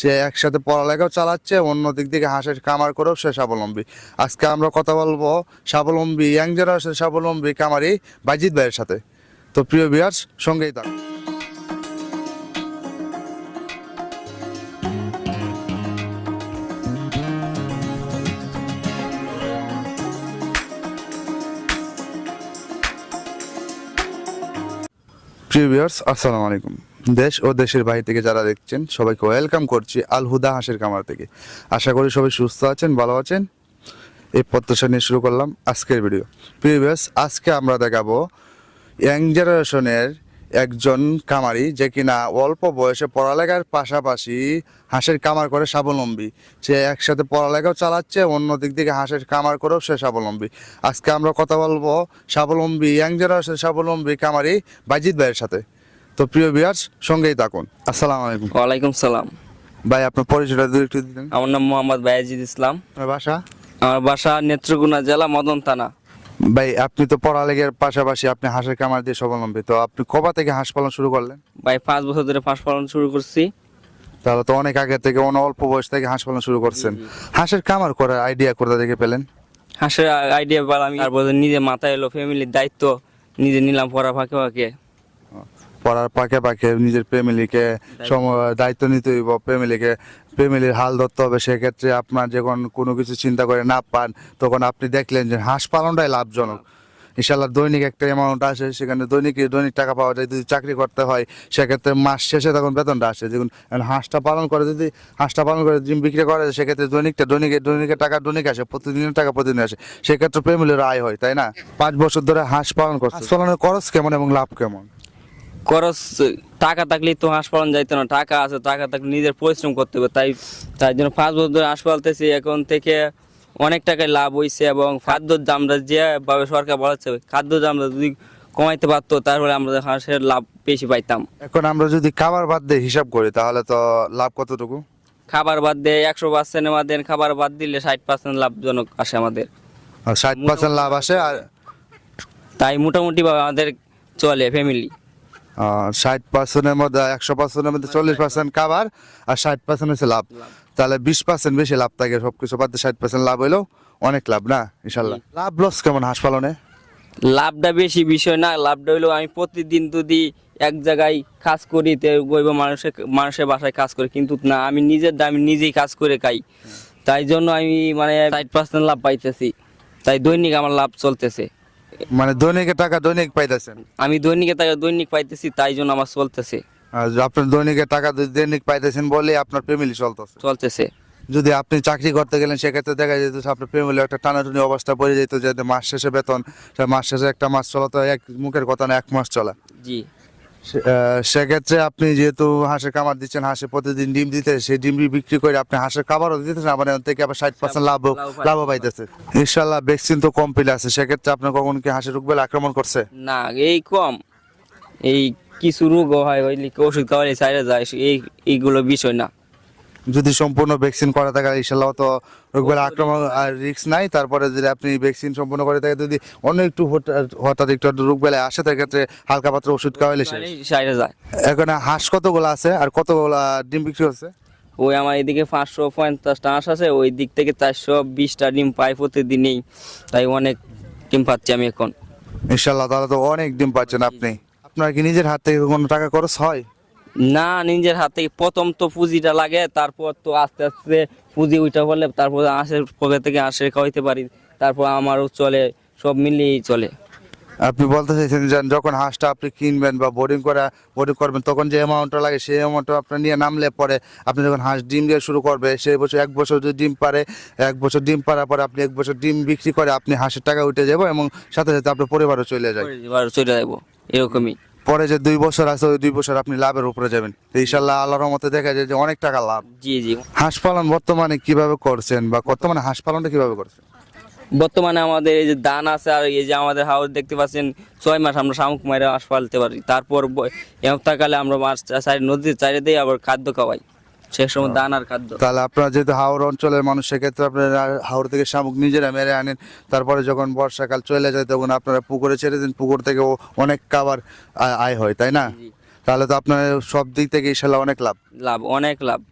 সে একসাথে পড়ালেখাও চালাচ্ছে, অন্য দিক থেকে হাঁসের খামার করেও সে স্বাবলম্বী। আজকে আমরা কথা বলব স্বাবলম্বী, ইয়াং জেনারেশন স্বাবলম্বী কামারি বাইজিৎ ভাইয়ের সাথে। তো প্রিয় বিয়ার্স সঙ্গেই থাকুন। প্রিয় ভিউয়ার্স, আসসালামু আলাইকুম। দেশ ও দেশের বাইরে থেকে যারা দেখছেন, সবাইকে ওয়েলকাম করছি আল হুদা হাঁসের কামার থেকে। আশা করি সবাই সুস্থ আছেন, ভালো আছেন। এই প্রত্যাশা নিয়ে শুরু করলাম আজকের ভিডিও প্রিয় ভিউয়ার্স আজকে আমরা দেখাবো ইয়াং জেনারেশনের একজন কামারি যে কিনা অল্প বয়সে পড়ালেখার পাশাপাশি হাঁসের কামার করে স্বাবলম্বী। সে একসাথে পড়ালেখাও চালাচ্ছে অন্য দিক থেকে হাঁসের কামার করেও সে স্বাবলম্বী। আজকে আমরা কথা বলব স্বাবলম্বী ইয়াং জেনারেশনের স্বাবলম্বী কামারি বাইজিৎ ভাইয়ের সাথে। তো প্রিয় বিয়ার্স সঙ্গেই থাকুন। আসসালামু আলাইকুম। ওয়ালাইকুম সালাম। ভাই আপনার পরিচয়টা যদি একটু দিতেন। আমার নাম মোহাম্মদ বায়াজিদ ইসলাম। আপনার বাসা? আমার বাসা নেত্রকোনা জেলা মদন থানা। ভাই আপনি তো পড়ালেখার পাশাপাশি আপনি হাঁসের কামার দিয়ে স্বাবলম্বী। তো আপনি কবা থেকে হাঁস পালন শুরু করলেন? ভাই পাঁচ বছর ধরে হাঁস পালন শুরু করছি। তাহলে তো অনেক আগে থেকে অনেক অল্প বয়স থেকে হাঁস পালন শুরু করছেন। হাঁসের কামার করার আইডিয়া কোথা থেকে পেলেন? হাঁসের আইডিয়া পাল আমি। তারপর নিজে মাথায় এলো ফ্যামিলির দায়িত্ব। নিজে নিলাম পড়া ফাঁকে ফাঁকে। পড়ার পাকে পাকে নিজের ফ্যামিলিকে দায়িত্ব নিতে হইব, ফ্যামিলিকে, ফ্যামিলির হাল ধরতে হবে। সেক্ষেত্রে আপনার যখন কোনো কিছু চিন্তা করে না পান, তখন আপনি দেখলেন যে হাঁস পালনটাই লাভজনক। ইনশাল্লাহ দৈনিক একটা অ্যামাউন্ট আসে, সেখানে দৈনিক দৈনিক টাকা পাওয়া যায়, যদি চাকরি করতে হয়, সেক্ষেত্রে মাস শেষে তখন বেতনটা আসে। দেখুন হাঁসটা পালন করে যদি, হাঁসটা পালন করে ডিম বিক্রি করে সেক্ষেত্রে দৈনিকটা, দৈনিকে দৈনিকের টাকা দৈনিক আসে, প্রতিদিনের টাকা প্রতিদিন আসে। সেক্ষেত্রে ফ্যামিলির আয় হয়, তাই না? পাঁচ বছর ধরে হাঁস পালন করছে। পালনের খরচ কেমন এবং লাভ কেমন? খরচ টাকা থাকলেই তো হাঁস পালন যাইতো না টাকা আছে টাকা থাকলে নিজের পরিশ্রম করতে হবে তাই তাই জন্য পাঁচ বছর ধরে হাঁস পালতেছি এখন থেকে অনেক টাকায় লাভ হয়েছে এবং খাদ্যর দামটা যেভাবে সরকার বলাচ্ছে খাদ্য দামটা যদি কমাইতে পারতো তাহলে আমরা হাঁসের লাভ বেশি পাইতাম। এখন আমরা যদি খাবার বাদ দিয়ে হিসাব করি তাহলে তো লাভ কতটুকু? খাবার বাদ দিয়ে একশো পার্সেন্টের মধ্যে খাবার বাদ দিলে ষাট পার্সেন্ট লাভজনক আসে আমাদের। ষাট পার্সেন্ট লাভ আসে আর তাই মোটামুটিভাবে আমাদের চলে ফ্যামিলি ষাট পার্সেন্টের মধ্যে একশো পার্সেন্টের মধ্যে চল্লিশ পার্সেন্ট খাবার আর ষাট পার্সেন্ট হচ্ছে লাভ। তাহলে বিশ পার্সেন্ট বেশি লাভ থাকে সবকিছু বাদ দিয়ে ষাট পার্সেন্ট লাভ হইলেও অনেক লাভ না ইনশাল্লাহ লাভ লস কেমন হাঁস পালনে? লাভটা বেশি বিষয় না লাভটা হইল আমি প্রতিদিন যদি এক জায়গায় কাজ করি তে গইব মানুষের মানুষের বাসায় কাজ করি কিন্তু না আমি নিজের আমি নিজেই কাজ করে খাই। তাই জন্য আমি মানে ষাট পার্সেন্ট লাভ পাইতেছি। তাই দৈনিক আমার লাভ চলতেছে। মানে দৈনিকের টাকা দৈনিক পাইতেছেন? আমি দৈনিকে টাকা দৈনিক পাইতেছি তাই জন্য আমার চলতেছে। আর আপনার দৈনিকের টাকা দৈনিক পাইতেছেন বলে আপনার ফ্যামিলি চলতেছে। চলতেছে। যদি আপনি চাকরি করতে গেলেন সেক্ষেত্রে দেখা যেত আপনার ফ্যামিলি একটা টানাটুনি অবস্থা পড়ে যেত যে মাস শেষে বেতন মাস শেষে একটা মাস চলা তো এক মুখের কথা না এক মাস চলা। জি। সেক্ষেত্রে আপনি যেহেতু হাঁসের খামার দিচ্ছেন হাঁসে প্রতিদিন ডিম দিতে সেই ডিম বিক্রি করে আপনি হাঁসের খাবারও দিতেছেন আবার এখান থেকে আবার ষাট পার্সেন্ট লাভ লাভ পাইতেছে। ইনশাল্লাহ ভ্যাকসিন তো কম পেলে আছে সেক্ষেত্রে আপনার কখন কি হাঁসের রোগ বেলা আক্রমণ করছে? না এই কম। এই কিছু রোগ হয় ওই ওষুধ খাওয়ালে সাইডে যায় এই এইগুলো বিষয় না। যদি সম্পূর্ণ ভ্যাকসিন করা থাকে ইনশাল্লাহ তো রোগবেলা আক্রমণ আর রিস্ক নাই। তারপরে যদি আপনি ভ্যাকসিন সম্পূর্ণ করে থাকে যদি অন্য একটু হঠাৎ- হঠাৎ একটু রোগ বেলায় আসে সেক্ষেত্রে হালকা পাত্র ওষুধ খাওয়াইলে এখানে হাঁস কতগুলো আছে? আর কতগুলো ডিম বিক্রি হচ্ছে? ওই আমার এদিকে পাঁচশো পঞ্চাশটা হাঁস আছে ওই দিক থেকে চারশো বিশটা ডিম পাই প্রতিদিনই। তাই অনেক ডিম পাচ্ছি আমি এখন। ইনশাল্লাহ তাহলে তো অনেক ডিম পাচ্ছেন আপনি। আপনার কি নিজের হাত থেকে কোনো টাকা খরচ হয়? না নিজের হাতে প্রথম তো পুঁজিটা লাগে তারপর তো আস্তে আস্তে পুঁজি উঠা পড়লে তারপর হাঁসের পকেট থেকে হাঁসের খাওয়াইতে পারি তারপর আমারও চলে সব মিলিয়েই চলে। আপনি বলতে চাইছেন যে যখন হাঁসটা আপনি কিনবেন বা বোর্ডিং করা বোর্ডিং করবেন তখন যে অ্যামাউন্টটা লাগে সেই অ্যামাউন্টটা আপনার নিয়ে নামলে পরে আপনি যখন হাঁস ডিম দিয়ে শুরু করবে সেই বছর এক বছর যদি ডিম পারে এক বছর ডিম পারার পরে আপনি এক বছর ডিম বিক্রি করে আপনি হাঁসের টাকা উঠে যাব এবং সাথে সাথে আপনার পরিবারও চলে যায়। এবার চলে যাব এরকমই। পরে যে দুই বছর আছে ওই দুই বছর আপনি লাভের উপরে যাবেন। ইনশাল্লাহ আল্লাহর মতে দেখা যায় যে অনেক টাকা লাভ। জি জি। হাঁস পালন বর্তমানে কীভাবে করছেন বা বর্তমানে হাঁস পালনটা কীভাবে করছেন? বর্তমানে আমাদের এই যে দান আছে আর এই যে আমাদের হাউস দেখতে পাচ্ছেন ছয় মাস আমরা শামুক মারে হাঁস পালতে পারি। তারপর এমতাকালে আমরা মাছ চারি নদীর চারিদিকে আবার খাদ্য খাওয়াই। দান আর খাদ্য। তাহলে আপনারা যেহেতু হাওড় অঞ্চলের মানুষ সেক্ষেত্রে আপনারা হাওড় থেকে শামুক নিজেরা মেরে আনেন। তারপরে যখন বর্ষাকাল চলে যায় তখন আপনারা পুকুরে ছেড়ে দিন। পুকুর থেকে অনেক খাবার আয়- হয় তাই না? তাহলে তো আপনার সব দিক থেকে ইনশাল্লাহ অনেক লাভ। লাভ অনেক লাভ।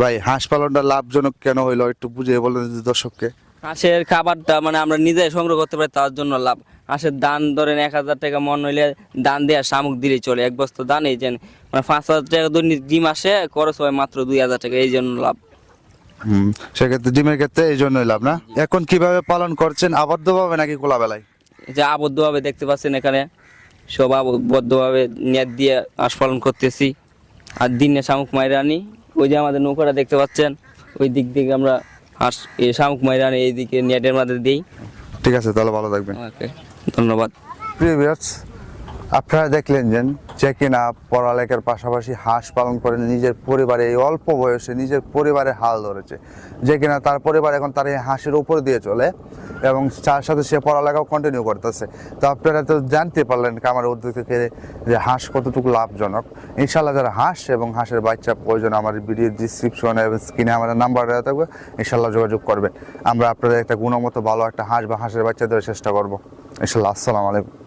ভাই হাঁস পালনটা লাভজনক কেন হইল? একটু বুঝিয়ে বলেন দর্শককে। হাঁসের খাবারটা মানে আমরা নিজে সংগ্রহ করতে পারি তার জন্য লাভ। হাঁসের দান ধরেন এক হাজার টাকা মন হইলে দান দেওয়া শামুক দিলেই চলে। এক বস্তা দান এই যে মানে পাঁচ হাজার টাকা দৈনিক ডিম আসে খরচ হয় মাত্র দুই হাজার টাকা এই জন্য লাভ। হুম সেক্ষেত্রে ডিমের ক্ষেত্রে এই জন্যই লাভ না? এখন কীভাবে পালন করছেন? আবদ্ধভাবে নাকি খোলা বেলায় যে আবদ্ধভাবে দেখতে পাচ্ছেন এখানে সব আবদ্ধভাবে নেট দিয়ে হাঁস পালন করতেছি। আর দিনে শামুক মাইরে আনি ওই যে আমাদের নৌকাটা দেখতে পাচ্ছেন ওই দিক থেকে আমরা হাঁস এই শামুক মাইরে আনি এইদিকে নেটের মধ্যে দিই। ঠিক আছে তাহলে ভালো থাকবেন। ওকে ধন্যবাদ। প্রিয় আপনারা দেখলেন যে যে কিনা পড়ালেখার পাশাপাশি হাঁস পালন করে নিজের পরিবারে এই অল্প বয়সে নিজের পরিবারে হাল ধরেছে। যে কিনা তার পরিবার এখন তার এই হাঁসের উপর দিয়ে চলে এবং তার সাথে সে পড়ালেখাও কন্টিনিউ করতেছে। তো আপনারা তো জানতে পারলেন আমার উদ্যোগ থেকে যে হাঁস কতটুকু লাভজনক। ইনশাল্লাহ যারা হাঁস এবং হাঁসের বাচ্চা প্রয়োজন, আমার ভিডিও ডিসক্রিপশনে এবং স্ক্রিনে আমাদের নাম্বার দেওয়া থাকবে ইনশাল্লাহ যোগাযোগ করবেন। আমরা আপনাদের একটা গুণমতো ভালো একটা হাঁস বা হাঁসের বাচ্চা দেওয়ার চেষ্টা করব। ইনশাল্লাহ আসসালামু আলাইকুম।